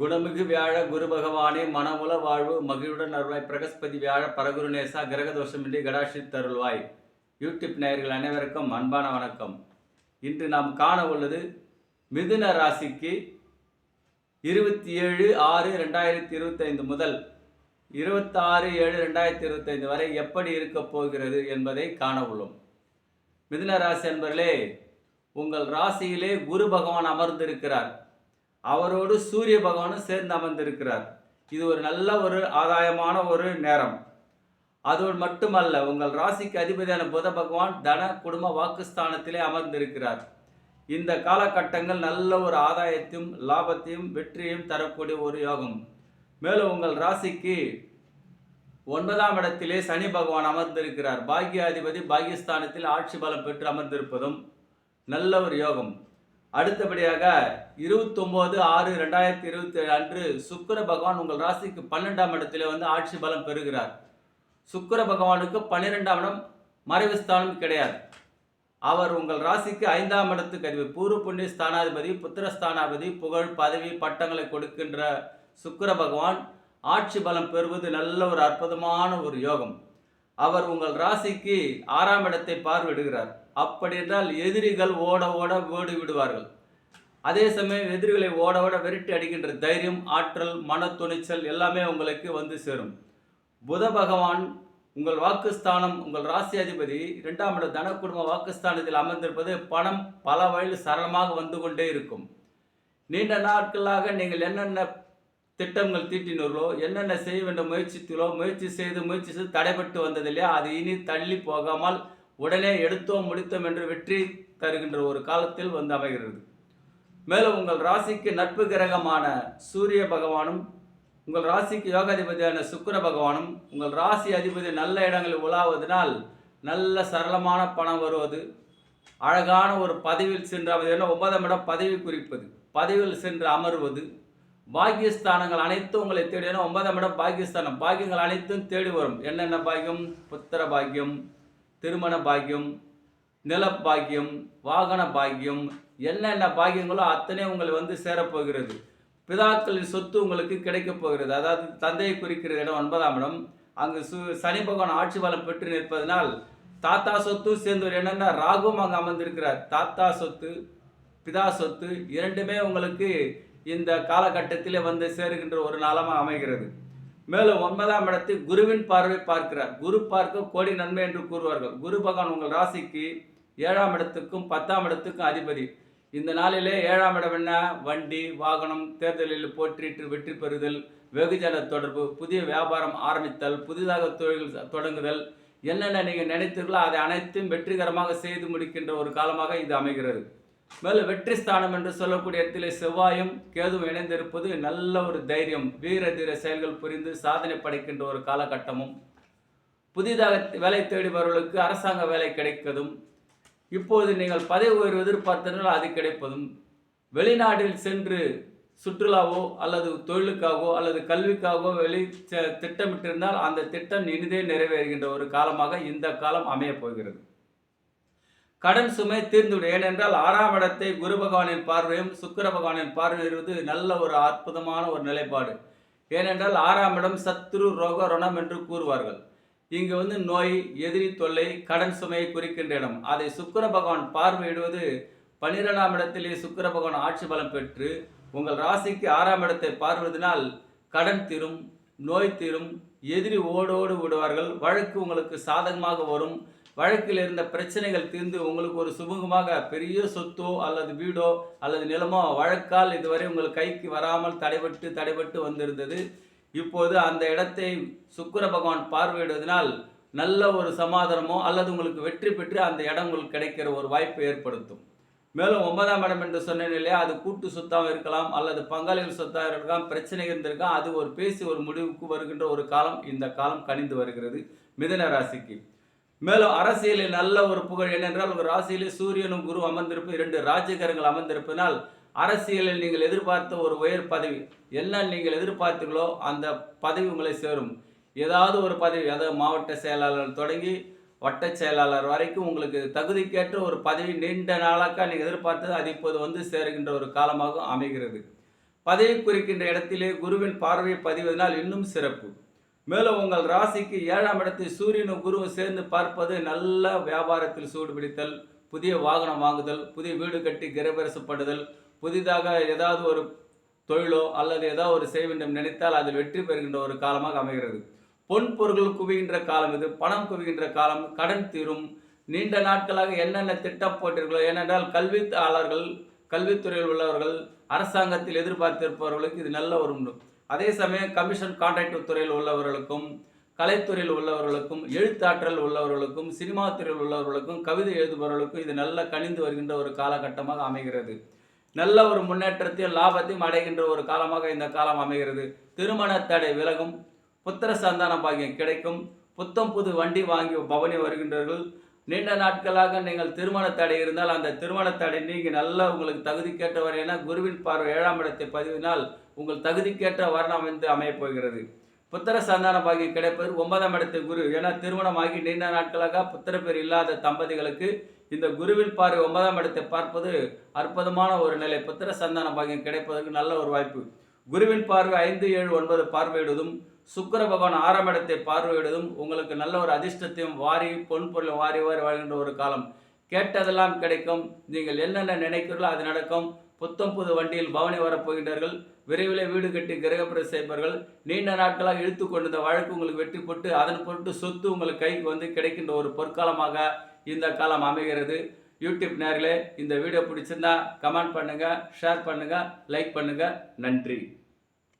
குணமிகு வியாழ குரு பகவானே மனமுல வாழ்வு மகிழுடன் அருள்வாய். பிரகஸ்பதி வியாழ பரகுருநேசா கிரகதோஷமின்றி கடாஷி தருள்வாய். யூடியூப் நேயர்கள் அனைவருக்கும் அன்பான வணக்கம். இன்று நாம் காண உள்ளது மிதுன ராசிக்கு இருபத்தி ஏழு ஆறு ரெண்டாயிரத்தி இருபத்தைந்து முதல் இருபத்தாறு ஏழு ரெண்டாயிரத்தி இருபத்தைந்து வரை எப்படி இருக்கப் போகிறது என்பதை காண உள்ளோம். மிதுன ராசி என்பர்களே உங்கள் ராசியிலே குரு பகவான் அமர்ந்திருக்கிறார். அவரோடு சூரிய பகவானும் சேர்ந்து அமர்ந்திருக்கிறார். இது ஒரு நல்ல ஒரு ஆதாயமான ஒரு நேரம். அதோடு மட்டுமல்ல உங்கள் ராசிக்கு அதிபதியான புத பகவான் தன குடும்ப வாக்குஸ்தானத்திலே அமர்ந்திருக்கிறார். இந்த காலகட்டங்கள் நல்ல ஒரு ஆதாயத்தையும் லாபத்தையும் வெற்றியையும் தரக்கூடிய ஒரு யோகம். மேலும் உங்கள் ராசிக்கு ஒன்பதாம் இடத்திலே சனி பகவான் அமர்ந்திருக்கிறார். பாக்யாதிபதி பாகிஸ்தானத்தில் ஆட்சி பலம் பெற்று அமர்ந்திருப்பதும் நல்ல ஒரு யோகம். அடுத்தபடியாக இருபத்தொம்போது ஆறு ரெண்டாயிரத்தி இருபத்தி ஏழு அன்று சுக்கிர பகவான் உங்கள் ராசிக்கு பன்னெண்டாம் இடத்துல வந்து ஆட்சி பலம் பெறுகிறார். சுக்கிர பகவானுக்கு பன்னிரெண்டாம் இடம் மறைவு ஸ்தானம் கிடையாது. அவர் உங்கள் ராசிக்கு ஐந்தாம் இடத்துக்கு அதிபதி பூர்வ புண்ணிய ஸ்தானாதிபதி புத்திரஸ்தானாதிபதி புகழ் பதவி பட்டங்களை கொடுக்கின்ற சுக்கிர பகவான் ஆட்சி பலம் பெறுவது நல்ல ஒரு அற்புதமான ஒரு யோகம். அவர் உங்கள் ராசிக்கு ஆறாம் இடத்தை பார்வையிடுகிறார். அப்படி என்றால் எதிரிகள் ஓட ஓட ஓடி விடுவார்கள். அதே சமயம் எதிரிகளை ஓட ஓட விரட்டி அடிக்கின்ற தைரியம் ஆற்றல் மன துணிச்சல் எல்லாமே உங்களுக்கு வந்து சேரும். புத பகவான் உங்கள் வாக்குஸ்தானம் உங்கள் ராசி அதிபதி இரண்டாம் இட தன குடும்ப வாக்குஸ்தானத்தில் அமர்ந்திருப்பது பணம் பல வழியில் சரளமாக வந்து கொண்டே இருக்கும். நீண்ட நாட்களாக நீங்கள் என்னென்ன திட்டங்கள் தீட்டினீர்களோ என்னென்ன செய்ய வேண்டும் முயற்சித்தீர்களோ முயற்சி செய்து முயற்சி செய்து தடைபட்டு வந்தது இல்லையா அது இனி தள்ளி போகாமல் உடனே எடுத்தோம் முடித்தோம் என்று வெற்றி தருகின்ற ஒரு காலத்தில் வந்து அமைகிறது. மேலும் உங்கள் ராசிக்கு நட்பு கிரகமான சூரிய பகவானும் உங்கள் ராசிக்கு யோகாதிபதியான சுக்கர பகவானும் உங்கள் ராசி அதிபதி நல்ல இடங்களில் உலாவதனால் நல்ல சரளமான பணம் வருவது அழகான ஒரு பதவியில் சென்று அமைவது ஏன்னா ஒன்பதாம் இடம் பதவி குறிப்பது பதவியில் சென்று அமர்வது பாக்கியஸ்தானங்கள் அனைத்தும் உங்களை தேடி ஏன்னா ஒன்பதாம் இடம் பாக்கியஸ்தானம். பாக்கியங்கள் அனைத்தும் தேடி வரும். என்னென்ன பாக்கியம்? புத்திர பாக்கியம் திருமண பாக்கியம் நில பாக்கியம் வாகன பாக்கியம் என்னென்ன பாக்கியங்களோ அத்தனை உங்களை வந்து சேரப்போகிறது பிதாக்களின் சொத்து உங்களுக்கு கிடைக்கப் போகிறது. அதாவது தந்தையை குறிக்கிற இடம் ஒன்பதாம் இடம். அங்கு சு சனி பகவான் ஆட்சி பலம் பெற்று நிற்பதனால் தாத்தா சொத்து சேர்ந்து ஒரு என்னென்ன ராகுவும் அங்கே அமர்ந்திருக்கிறார். தாத்தா சொத்து பிதா சொத்து இரண்டுமே உங்களுக்கு இந்த காலகட்டத்தில் வந்து சேருகின்ற ஒரு நாளமாக அமைகிறது. மேலும் ஒன்பதாம் இடத்தை குருவின் பார்வை பார்க்கிறார். குரு பார்க்க கோடி நன்மை என்று கூறுவார்கள். குரு பகவான் உங்கள் ராசிக்கு ஏழாம் இடத்துக்கும் பத்தாம் இடத்துக்கும் அதிபதி. இந்த நாளிலே ஏழாம் இடம் என்ன? வண்டி வாகனம் தேர்தலில் போற்றிட்டு வெற்றி பெறுதல் வெகுஜன தொடர்பு புதிய வியாபாரம் ஆரம்பித்தல் புதிதாக தொழில்கள் தொடங்குதல். என்னென்ன நீங்கள் நினைத்தீர்களோ அதை அனைத்தும் வெற்றிகரமாக செய்து முடிக்கின்ற ஒரு காலமாக இது அமைகிறது. மேலும் வெற்றி ஸ்தானம் என்று சொல்லக்கூடிய இடத்திலே செவ்வாயும் கேதுவும் இணைந்திருப்பது நல்ல ஒரு தைரியம் வீர தீர செயல்கள் புரிந்து சாதனை படைக்கின்ற ஒரு காலகட்டமும். புதிதாக வேலை தேடிபவர்களுக்கு அரசாங்க வேலை கிடைக்கதும் இப்போது நீங்கள் பதவி உயர்வு எதிர்பார்த்தீர்கள் அது கிடைப்பதும் வெளிநாட்டில் சென்று சுற்றுலாவோ அல்லது தொழிலுக்காகவோ அல்லது கல்விக்காகவோ வெளி திட்டமிட்டிருந்தால் அந்த திட்டம் இனிதே நிறைவேறுகின்ற ஒரு காலமாக இந்த காலம் அமையப் போகிறது. கடன் சுமை தீர்ந்துவிடும். ஏனென்றால் ஆறாம் இடத்தை குரு பகவானின் பார்வையும் சுக்கர பகவானின் பார்வை நல்ல ஒரு அற்புதமான ஒரு நிலைப்பாடு. ஏனென்றால் ஆறாம் இடம் சத்ரு ரோக ரணம் என்று கூறுவார்கள். இங்கு வந்து நோய் எதிரி தொல்லை கடன் சுமையை குறிக்கின்ற இடம். அதை சுக்கிர பகவான் பார்வையிடுவது பன்னிரெண்டாம் இடத்திலே சுக்கர பகவான் ஆட்சி பலம் பெற்று உங்கள் ராசிக்கு ஆறாம் இடத்தை பார்வதினால் கடன் தீரும் நோய் தீரும் எதிரி ஓடோடு விடுவார்கள் வழக்கு உங்களுக்கு சாதகமாக வரும். வழக்கில் இருந்த பிரச்சனைகள் தீர்ந்து உங்களுக்கு ஒரு சுமூகமாக பெரிய சொத்தோ அல்லது வீடோ அல்லது நிலமோ வழக்கால் இதுவரை உங்கள் கைக்கு வராமல் தடைபட்டு தடைபட்டு வந்திருந்தது. இப்போது அந்த இடத்தை சுக்கர பகவான் பார்வையிடுவதனால் நல்ல ஒரு சமாதானமோ அல்லது உங்களுக்கு வெற்றி பெற்று அந்த இடம் உங்களுக்கு கிடைக்கிற ஒரு வாய்ப்பை ஏற்படுத்தும். மேலும் ஒன்பதாம் இடம் என்று சொன்னேன் இல்லையா அது கூட்டு சொத்தாக இருக்கலாம் அல்லது பங்காளிகள் சொத்தாக இருக்கலாம் பிரச்சனை இருந்திருக்கலாம் அது ஒரு பேசி ஒரு முடிவுக்கு வருகின்ற ஒரு காலம் இந்த காலம் கனிந்து வருகிறது மிதன ராசிக்கு. மேலும் அரசியலில் நல்ல ஒரு புகழ் என்னென்றால் ஒரு ராசியிலே சூரியனும் குரு அமர்ந்திருப்பு இரண்டு ராஜகரங்கள் அமர்ந்திருப்பதனால் அரசியலில் நீங்கள் எதிர்பார்த்த ஒரு உயர் பதவி என்ன நீங்கள் எதிர்பார்த்தீர்களோ அந்த பதவி உங்களை சேரும். ஏதாவது ஒரு பதவி அதாவது மாவட்ட செயலாளர் தொடங்கி வட்ட செயலாளர் வரைக்கும் உங்களுக்கு தகுதிக்கேற்ற ஒரு பதவி நீண்ட நாளாக நீங்கள் எதிர்பார்த்தது அது இப்போது வந்து சேருகின்ற ஒரு காலமாக அமைகிறது. பதவி குறிக்கின்ற இடத்திலே குருவின் பார்வையை பதிவதனால் இன்னும் சிறப்பு. மேலும் உங்கள் ராசிக்கு ஏழாம் இடத்தில் சூரியனும் குருவும் சேர்ந்து பார்ப்பது நல்ல வியாபாரத்தில் சூடுபிடித்தல் புதிய வாகனம் வாங்குதல் புதிய வீடு கட்டி கிரபரசப்படுதல் புதிதாக ஏதாவது ஒரு தொழிலோ அல்லது ஏதாவது ஒரு செய்ய வேண்டும் நினைத்தால் அதில் வெற்றி பெறுகின்ற ஒரு காலமாக அமைகிறது. பொன் பொருட்கள் குவிகின்ற காலம் இது. பணம் குவிகின்ற காலம். கடன் தீரும். நீண்ட நாட்களாக என்னென்ன திட்டம் போட்டிருக்கோ ஏனென்றால் கல்வித்தாளர்கள் கல்வித்துறையில் உள்ளவர்கள் அரசாங்கத்தில் எதிர்பார்த்திருப்பவர்களுக்கு இது நல்ல ஒரு உண்டு. அதே சமயம் கமிஷன் கான்ட்ராக்ட் துறையில் உள்ளவர்களுக்கும் கலைத்துறையில் உள்ளவர்களுக்கும் எழுத்தாற்றல் உள்ளவர்களுக்கும் சினிமா துறையில் உள்ளவர்களுக்கும் கவிதை எழுதுபவர்களுக்கும் இது நல்ல கணிந்து வருகின்ற ஒரு காலகட்டமாக அமைகிறது. நல்ல ஒரு முன்னேற்றத்தையும் லாபத்தையும் அடைகின்ற ஒரு காலமாக இந்த காலம் அமைகிறது. திருமண தடை விலகும். புத்திர சந்தான பாக்கியம் கிடைக்கும். புத்தம் புது வண்டி வாங்கி பவனி வருகின்றவர்கள் நீண்ட நாட்களாக நீங்கள் திருமண தடை இருந்தால் அந்த திருமண தடை நீங்கள் நல்ல உங்களுக்கு கேட்டவர் என குருவின் பார்வை ஏழாம் இடத்தை பதிவினால் உங்கள் தகுதிக்கேற்ற வர்ணம் வந்து அமையப் போகிறது. புத்திர சந்தான பாக்கியம் கிடைப்பது ஒன்பதாம் இடத்தை குரு ஏன்னா திருமணமாகி நீண்ட நாட்களாக புத்திர பேர் இல்லாத தம்பதிகளுக்கு இந்த குருவின் பார்வை ஒன்பதாம் இடத்தை பார்ப்பது அற்புதமான ஒரு நிலை. புத்திர சந்தான பாகியம் கிடைப்பதற்கு நல்ல ஒரு வாய்ப்பு. குருவின் பார்வை ஐந்து ஏழு ஒன்பது பார்வையிடுவதும் சுக்கர பகவான் ஆறாம் இடத்தை பார்வையிடுவதும் உங்களுக்கு நல்ல ஒரு அதிர்ஷ்டத்தையும் வாரி பொன் பொருளை வாரி வாரி வாழ்கின்ற ஒரு காலம். கேட்டதெல்லாம் கிடைக்கும். நீங்கள் என்னென்ன நினைக்கிறீர்களோ அது நடக்கும். புத்தம் புது வண்டியில் பவனி வரப்போகின்றார்கள் விரைவில் வீடு கட்டி கிரகப்பிரவேசம் செய்வார்கள் நீண்ட நாட்களாக இழுத்து கொண்டிருந்த வழக்கு உங்களுக்கு வெற்றி போட்டு அதன் பொருட்டு சொத்து உங்களுக்கு கைக்கு வந்து கிடைக்கின்ற ஒரு பொற்காலமாக இந்த காலம் அமைகிறது. யூடியூப் நேர்களே இந்த வீடியோ பிடிச்சிருந்தா கமெண்ட் பண்ணுங்கள் ஷேர் பண்ணுங்கள் லைக் பண்ணுங்கள் நன்றி.